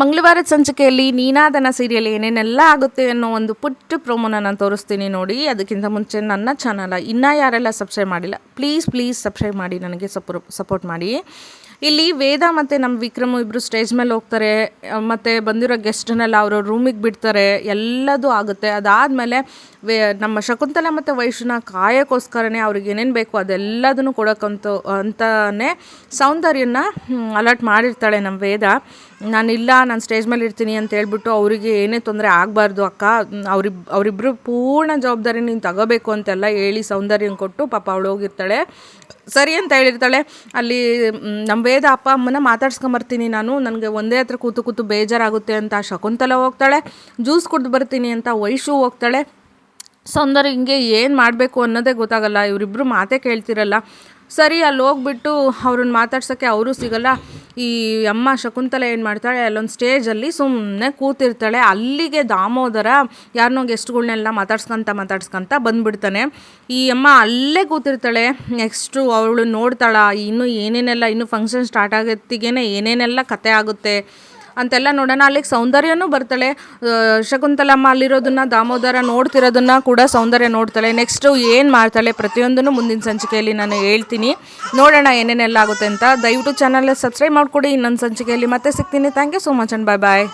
ಮಂಗಳವಾರದ ಸಂಚಿಕೆಯಲ್ಲಿ ನೀನಾದನ ಸೀರಿಯಲ್ ಏನೇನೆಲ್ಲ ಆಗುತ್ತೆ ಅನ್ನೋ ಒಂದು ಪುಟ್ಟ ಪ್ರೋಮೋನ ನಾನು ತೋರಿಸ್ತೀನಿ ನೋಡಿ. ಅದಕ್ಕಿಂತ ಮುಂಚೆ ನನ್ನ ಚಾನಲ್ ಇನ್ನೂ ಯಾರೆಲ್ಲ ಸಬ್ಸ್ಕ್ರೈಬ್ ಮಾಡಿಲ್ಲ ಪ್ಲೀಸ್ ಪ್ಲೀಸ್ ಸಬ್ಸ್ಕ್ರೈಬ್ ಮಾಡಿ, ನನಗೆ ಸಪೋರ್ ಸಪೋರ್ಟ್ ಮಾಡಿ. ಇಲ್ಲಿ ವೇದ ಮತ್ತು ನಮ್ಮ ವಿಕ್ರಮ್ ಇಬ್ಬರು ಸ್ಟೇಜ್ ಮೇಲೆ ಹೋಗ್ತಾರೆ. ಮತ್ತು ಬಂದಿರೋ ಗೆಸ್ಟನ್ನೆಲ್ಲ ಅವರು ರೂಮಿಗೆ ಬಿಡ್ತಾರೆ. ಎಲ್ಲದೂ ಆಗುತ್ತೆ. ಅದಾದಮೇಲೆ ವೇ, ನಮ್ಮ ಶಕುಂತಲ ಮತ್ತು ವೈಷ್ಣ ಕಾಯಕ್ಕೋಸ್ಕರನೇ ಅವ್ರಿಗೆ ಏನೇನು ಬೇಕು ಅದೆಲ್ಲದನ್ನು ಕೊಡೋಕ್ಕಂತ ಅಂತಲೇ ಸೌಂದರ್ಯನ ಅಲರ್ಟ್ ಮಾಡಿರ್ತಾಳೆ ನಮ್ಮ ವೇದ. ನಾನಿಲ್ಲ ನಾನು ಸ್ಟೇಜ್ ಮೇಲೆ ಇರ್ತೀನಿ ಅಂತ ಹೇಳ್ಬಿಟ್ಟು ಅವರಿಗೆ ಏನೇ ತೊಂದರೆ ಆಗಬಾರ್ದು ಅಕ್ಕ. ಅವ್ರಿಬ್ ಅವರಿಬ್ಬರು ಪೂರ್ಣ ಜವಾಬ್ದಾರಿ ನೀನು ತಗೋಬೇಕು ಅಂತೆಲ್ಲ ಹೇಳಿ ಸೌಂದರ್ಯನ ಕೊಟ್ಟು ಪಾಪ ಅವಳು ಹೋಗಿರ್ತಾಳೆ. ಸರಿ ಅಂತ ಹೇಳಿರ್ತಾಳೆ. ಅಲ್ಲಿ ನಮ್ಮ ವೇದ ಅಪ್ಪ ಅಮ್ಮನ ಮಾತಾಡ್ಸ್ಕೊಂಬರ್ತೀನಿ ನಾನು. ನನಗೆ ಒಂದೇ ಹತ್ರ ಕೂತು ಕೂತು ಬೇಜಾರಾಗುತ್ತೆ ಅಂತ ಶಕುಂತಲ ಹೋಗ್ತಾಳೆ. ಜ್ಯೂಸ್ ಕುಡ್ದು ಬರ್ತೀನಿ ಅಂತ ವೈಶು ಹೋಗ್ತಾಳೆ. ಸೌಂದರ್ಯ ಹಿಂಗೆ ಏನು ಮಾಡಬೇಕು ಅನ್ನೋದೇ ಗೊತ್ತಾಗಲ್ಲ ಇವರಿಬ್ಬರು ಮಾತೇ ಕೇಳ್ತಿರಲ್ಲ. ಸರಿ, ಅಲ್ಲಿ ಹೋಗ್ಬಿಟ್ಟು ಅವ್ರನ್ನ ಮಾತಾಡ್ಸೋಕ್ಕೆ ಅವರು ಸಿಗಲ್ಲ. ಈ ಅಮ್ಮ ಶಕುಂತಲೆ ಏನು ಮಾಡ್ತಾಳೆ, ಅಲ್ಲೊಂದು ಸ್ಟೇಜಲ್ಲಿ ಸುಮ್ಮನೆ ಕೂತಿರ್ತಾಳೆ. ಅಲ್ಲಿಗೆ ದಾಮೋದರ ಯಾರನ್ನೋ ಗೆಸ್ಟ್ಗಳ್ನೆಲ್ಲ ಮಾತಾಡ್ಸ್ಕೊಂತ ಮಾತಾಡ್ಸ್ಕೊಂತ ಬಂದ್ಬಿಡ್ತಾನೆ. ಈ ಅಮ್ಮ ಅಲ್ಲೇ ಕೂತಿರ್ತಾಳೆ. ನೆಕ್ಸ್ಟು ಅವಳು ನೋಡ್ತಾಳ, ಇನ್ನೂ ಏನೇನೆಲ್ಲ, ಇನ್ನೂ ಫಂಕ್ಷನ್ ಸ್ಟಾರ್ಟ್ ಆಗೋತ್ತಿಗೆ ಏನೇನೆಲ್ಲ ಕತೆ ಆಗುತ್ತೆ. ಅಂತೆಲ್ಲ ನೋಡೋಣ. ಅಲ್ಲಿಗೆ ಸೌಂದರ್ಯನೂ ಬರ್ತಾಳೆ. ಶಕುಂತಲಮ್ಮ ಅಲ್ಲಿರೋದನ್ನ, ದಾಮೋದರ ನೋಡ್ತಿರೋದನ್ನ ಕೂಡ ಸೌಂದರ್ಯ ನೋಡ್ತಾಳೆ. ನೆಕ್ಸ್ಟು ಏನು ಮಾಡ್ತಾಳೆ ಪ್ರತಿಯೊಂದನ್ನು ಮುಂದಿನ ಸಂಚಿಕೆಯಲ್ಲಿ ನಾನು ಹೇಳ್ತೀನಿ. ನೋಡೋಣ ಏನೇನೆಲ್ಲ ಆಗುತ್ತೆ ಅಂತ. ದಯವಿಟ್ಟು ಚಾನಲ್ ಸಬ್ಸ್ಕ್ರೈಬ್ ಮಾಡಿಕೊಡಿ. ಇನ್ನೊಂದು ಸಂಚಿಕೆಯಲ್ಲಿ ಮತ್ತೆ ಸಿಗ್ತೀನಿ. Thank you so much and bye bye